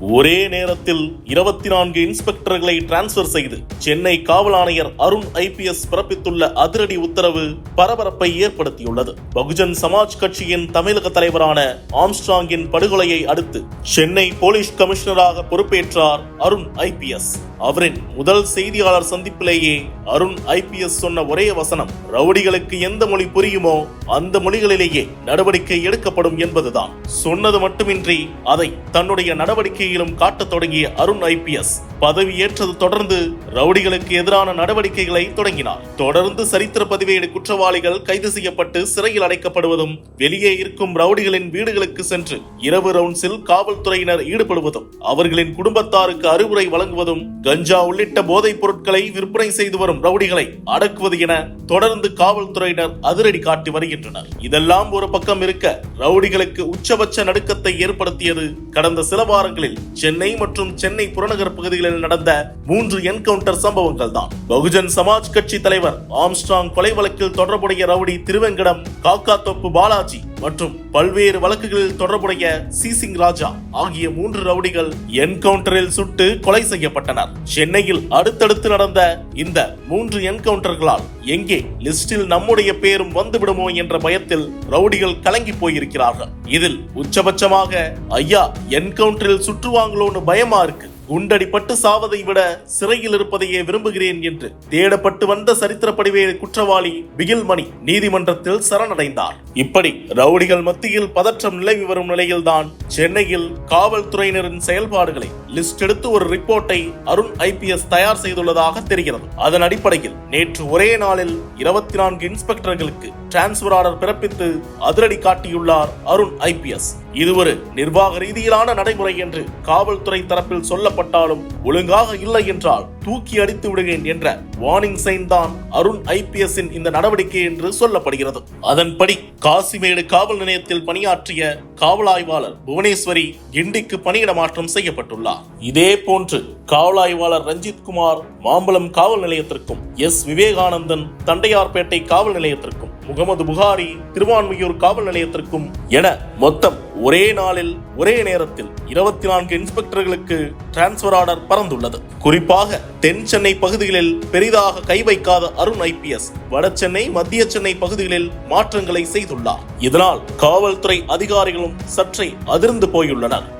ஒரே நேரத்தில் இருபத்தி நான்கு இன்ஸ்பெக்டர்களை டிரான்ஸ்பர் செய்து சென்னை காவல் ஆணையர் அருண் ஐபிஎஸ் பிறப்பித்துள்ள அதிரடி உத்தரவு பரபரப்பை ஏற்படுத்தியுள்ளது. பகுஜன் சமாஜ் கட்சியின் தமிழக தலைவரான ஆம்ஸ்ட்ராங்கின் படுகொலையை அடுத்து சென்னை போலீஸ் கமிஷனராக பொறுப்பேற்றார் அருண் ஐபிஎஸ். அவரின் முதல் செய்தியாளர் சந்திப்பிலேயே அருண் ஐபிஎஸ் சொன்ன ஒரே வசனம் ரவுடிகளுக்கு எந்த மொழி புரியுமோ அந்த மொழிகளிலேயே நடவடிக்கை எடுக்கப்படும் என்பதுதான். சொன்னது மட்டுமின்றி அதை தன்னுடைய நடவடிக்கையிலும் காட்டத் தொடங்கிய அருண் ஐபிஎஸ் பதவியேற்றது தொடர்ந்து ரவுடிகளுக்கு எதிரான நடவடிக்கைகளை தொடங்கினார். தொடர்ந்து சரித்திர பதிவேடு குற்றவாளிகள் கைது செய்யப்பட்டு சிறையில் அடைக்கப்படுவதும் வெளியே இருக்கும் ரவுடிகளின் வீடுகளுக்கு சென்று இரவு ரவுண்ட்ஸில் காவல்துறையினர் ஈடுபடுவதும் அவர்களின் குடும்பத்தாருக்கு அறிவுரை வழங்குவதும் கஞ்சா உள்ளிட்ட போதைப் பொருட்களை விற்பனை செய்து வரும் ரவுடிகளை அடக்குவது என தொடர்ந்து காவல்துறையினர் அதிரடி காட்டி வருகின்றனர். இதெல்லாம் ஒரு பக்கம் இருக்க ரவுடிகளுக்கு உச்சபட்ச நடுக்கத்தை ஏற்படுத்தியது கடந்த சில வாரங்களில் சென்னை மற்றும் சென்னை புறநகர் பகுதிகளில் நடந்த மூன்று என்கவுண்டர் சம்பவங்கள் தான் பகுஜன் சமாஜ் கட்சி தலைவர் ஆம்ஸ்ட்ராங் கொலை வழக்கில் தொடர்புடைய ரவுடி திருவெங்கடம் காக்காத்தோப்பு பாலாஜி மற்றும் பல்வேறு வழக்குகளில் தொடர்புடைய சிசிங் ராஜா ஆகிய மூன்று ரவுடிகள் என்கவுண்டரில் சுட்டு கொலை செய்யப்பட்டனர். சென்னையில் அடுத்தடுத்து நடந்த இந்த மூன்று என்கவுண்டர்களால் எங்கே லிஸ்டில் நம்முடைய பேரும் வந்துவிடுமோ என்ற பயத்தில் ரவுடிகள் கலங்கி போயிருக்கிறார்கள். இதில் உச்சபட்சமாக ஐயா என்கவுண்டரில் சுற்றுவாங்களோன்னு பயமா இருக்கு. குண்டடிப்பட்டு சாவதை விட சிறையில் இருப்பதையே விரும்புகிறேன் என்று தேடப்பட்டு வந்த சரித்திர படிவே குற்றவாளி பிகில் மணி நீதிமன்றத்தில் சரணடைந்தார். இப்படி ரவுடிகள் மத்தியில் பதற்றம் நிலவி வரும் நிலையில்தான் சென்னையில் காவல்துறையினரின் செயல்பாடுகளை லிஸ்ட் எடுத்து ஒரு ரிப்போர்ட்டை அருண் ஐபிஎஸ் தயார் செய்துள்ளதாக தெரிகிறது. அதன் அடிப்படையில் நேற்று ஒரே நாளில் இருபத்தி நான்கு இன்ஸ்பெக்டர்களுக்கு டிரான்ஸ்பர் ஆர்டர் பிறப்பித்து அதிரடி காட்டியுள்ளார் அருண் ஐபிஎஸ் இது ஒரு நிர்வாக ரீதியிலான நடைமுறை என்று காவல்துறை தரப்பில் சொல்லப்பட்டாலும் ஒழுங்காக இல்லை என்றால் தூக்கி அடித்து விடுவேன் என்ற வார்னிங் சைன் தான் அருண் ஐபிஎஸ் இந்த நடவடிக்கை என்று சொல்லப்படுகிறது. அதன்படி காசிமேடு காவல் நிலையத்தில் பணியாற்றிய காவல் ஆய்வாளர் புவனேஸ்வரி கிண்டிக்கு பணியிட மாற்றம் செய்யப்பட்டுள்ளார். இதே போன்று காவல் ஆய்வாளர் ரஞ்சித் குமார் மாம்பலம் காவல் நிலையத்திற்கும் எஸ் விவேகானந்தன் தண்டையார்பேட்டை காவல் நிலையத்திற்கும் முகமது புகாரி திருவான்மையூர் காவல் நிலையத்திற்கும் என மொத்தம் ஒரே நாளில் ஒரே நேரத்தில் இருபத்தி நான்கு இன்ஸ்பெக்டர்களுக்கு டிரான்ஸ்பர் ஆர்டர் பறந்துள்ளது. குறிப்பாக தென் சென்னை பகுதிகளில் பெரிதாக கை வைக்காத அருண் ஐபிஎஸ் வட சென்னை மத்திய சென்னை பகுதிகளில் மாற்றங்களை செய்துள்ளார். இதனால் காவல்துறை அதிகாரிகளும் சற்றே அதிர்ந்து போயுள்ளனர்.